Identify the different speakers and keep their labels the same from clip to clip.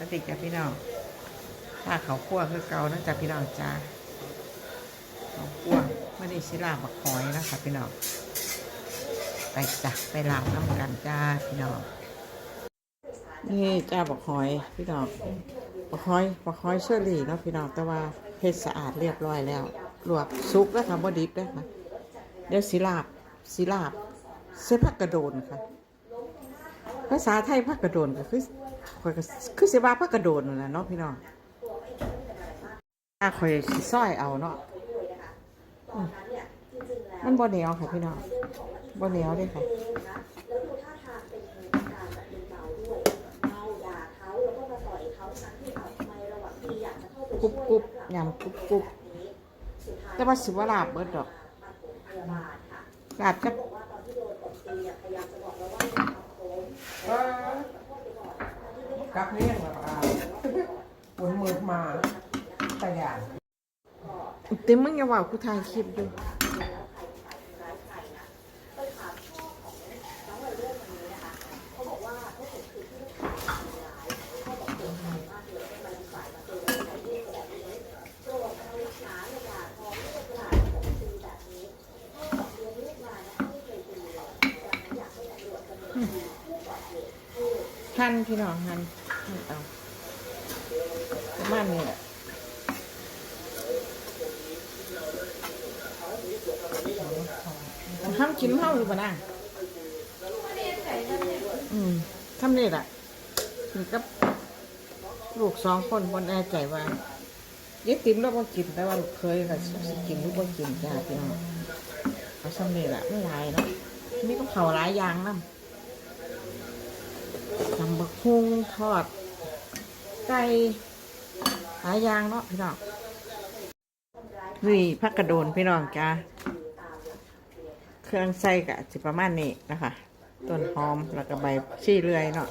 Speaker 1: สวัสดีจ้ะพี่น้องถ้าเขาคั่วคือเกานะจ๊ะพี่น้องจ้าเขาคั่วไม่ได้สิลาบักหอยนะคะพี่น้องไปจ้ะไปลาบน้ำกันจ้าพี่น้องนี่จ้าบักหอยพี่น้องบักหอยบักหอยเชอรี่เนาะพี่น้องแต่ว่าเฮ็ดสะอาดเรียบร้อยแล้วลวกซุกแล้วทำบ่ดิบได้ค่ะเดี๋ยวสิลาบสิลาบเส้นผักกระโดนค่ะ ภาษาไทยผักกระโดนก็คือ ข่อยก็คือสิว่าผักกระโดนนั่นแหละเนาะพี่น้องถ้าข่อยสิซอยเอาเนาะมันบ่เหนียวค่ะพี่น้องบ่เหนียวด้ค่ะกรุบกรุบยำกรุบกรุบแต่ว่าสิว่าลาบเบิดดอกลาบจั ก
Speaker 2: กับเลี้ยงแบบอ่าฝนมืดมาตะยาน
Speaker 1: เต็มมึงอย่าว่ากูถ่ายคลิปดูหั่นพี่น้องหั่นหั่ นเอาประมาณนี้แหละห้ามกินเท่าหรือเปล่านะอืมทำนี่แหละกินกับลูกสองคนบนแน่ใจว่ายึดติมแล้วบ่กินแต่ว่าลูกเคยค่ะสิกินหรือบ่กินจ้าพี่น้องเอาซ้ำนี่แหละไม่หลายเนาะนี่ก็เผาหลายอย่างน้ำตำบักหุ่งทอด ไก่หลายอย่างเนาะพี่น้องนี่ผักกระโดนพี่น้องจ้าเครื่องใส่กะสิประมาณนี้นะคะต้นหอมแล้วก็ใบชี่เลื่อยเนาะ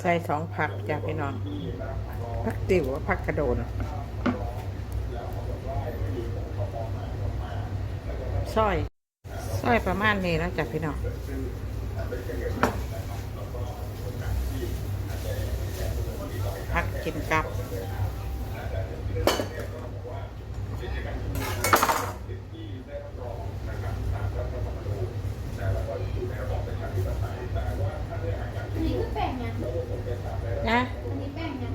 Speaker 1: ใส่สองผักจ้าพี่น้องผักติ๋วผักกระโดนซอยซอยประมาณนี้แล้วจ้ะพี่น้องพั กกินกับ
Speaker 3: อันนี้คือแป้งยัง
Speaker 1: นะ
Speaker 3: อันนี้แป้งยัง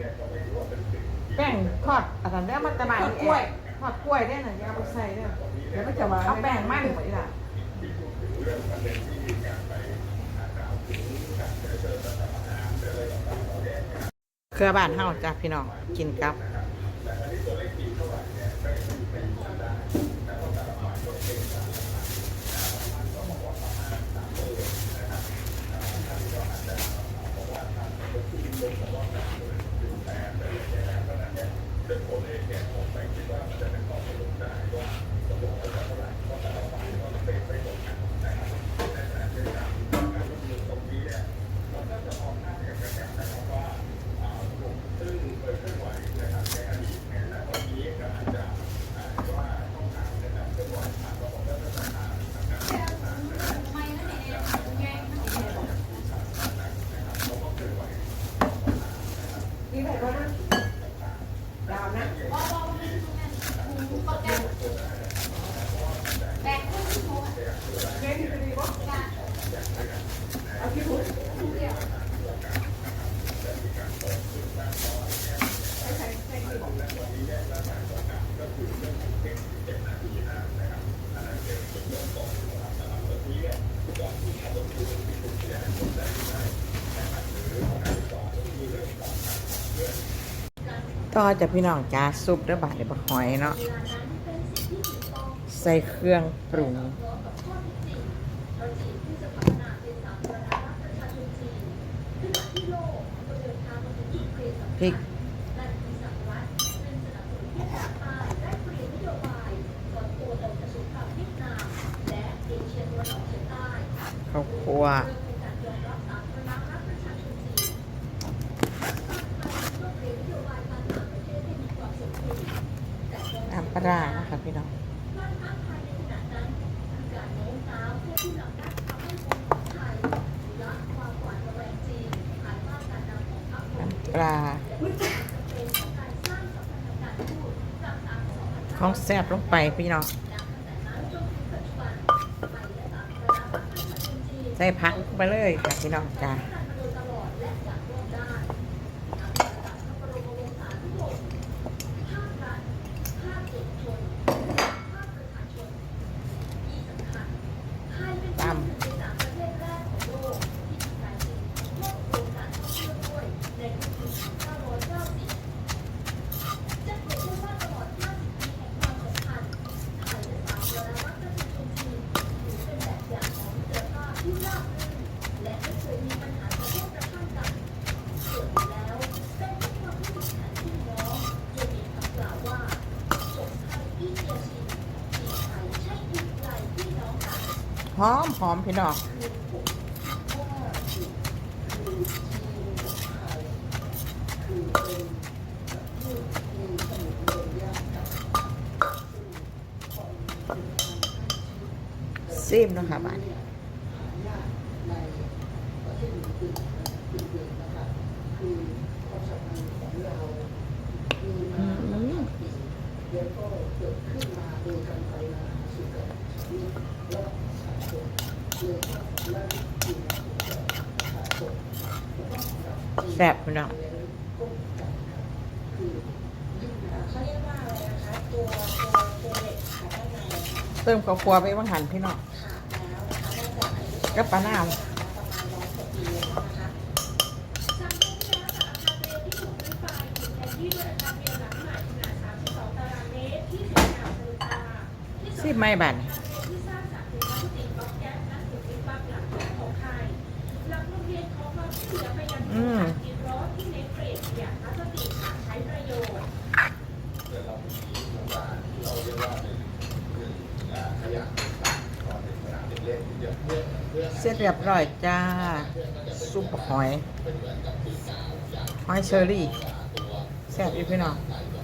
Speaker 1: แป้งทอดอะไรเนี่ยมันตะบานกล้วยทอดกล้วยได้หน่อยเอาไปใส่ด้วย
Speaker 2: เดี๋ยวก็จะมา
Speaker 1: เอาแป้งมันไว้ล่ะ เครือบ้านเฮาจ้ะพี่น้องกินกับ
Speaker 2: นี่ไหนก็นะดาวนะ
Speaker 3: แป้งครึ่งชั่วโมงอะ
Speaker 2: เล่นจะดีปะเอาที่ถูก
Speaker 3: ทุกเดียว
Speaker 1: ต่อจากพี่น้องจ้าซุปด้วยบาทเดี๋ยวบะหอยเนาะใส่เครื่องปรุงพริกข้าวคั่ว ปลานะคะพี่น้องน้ำ
Speaker 4: ปลาของแซบลงไปพี่น้องใส่ผักไปเลยค่ะพี่น้องจ้า หอมหอมพี่น้องซิมนะคะบ้านนี้อืม แซ่บพี่น้อง
Speaker 1: เนาะ
Speaker 4: เติมข้าวคั่วไปว่างหันพี่น้อง
Speaker 1: ขาดแล้วนะคะเนากอายุ
Speaker 4: กับปลาหนาว
Speaker 1: ประมาณร้านะคะ
Speaker 4: ซิมไม่บันอืม เสร็จเรียบร้อยจ้า ซุปหอย หอยเชอรี่แซ่บอีกพี่น้อง ไ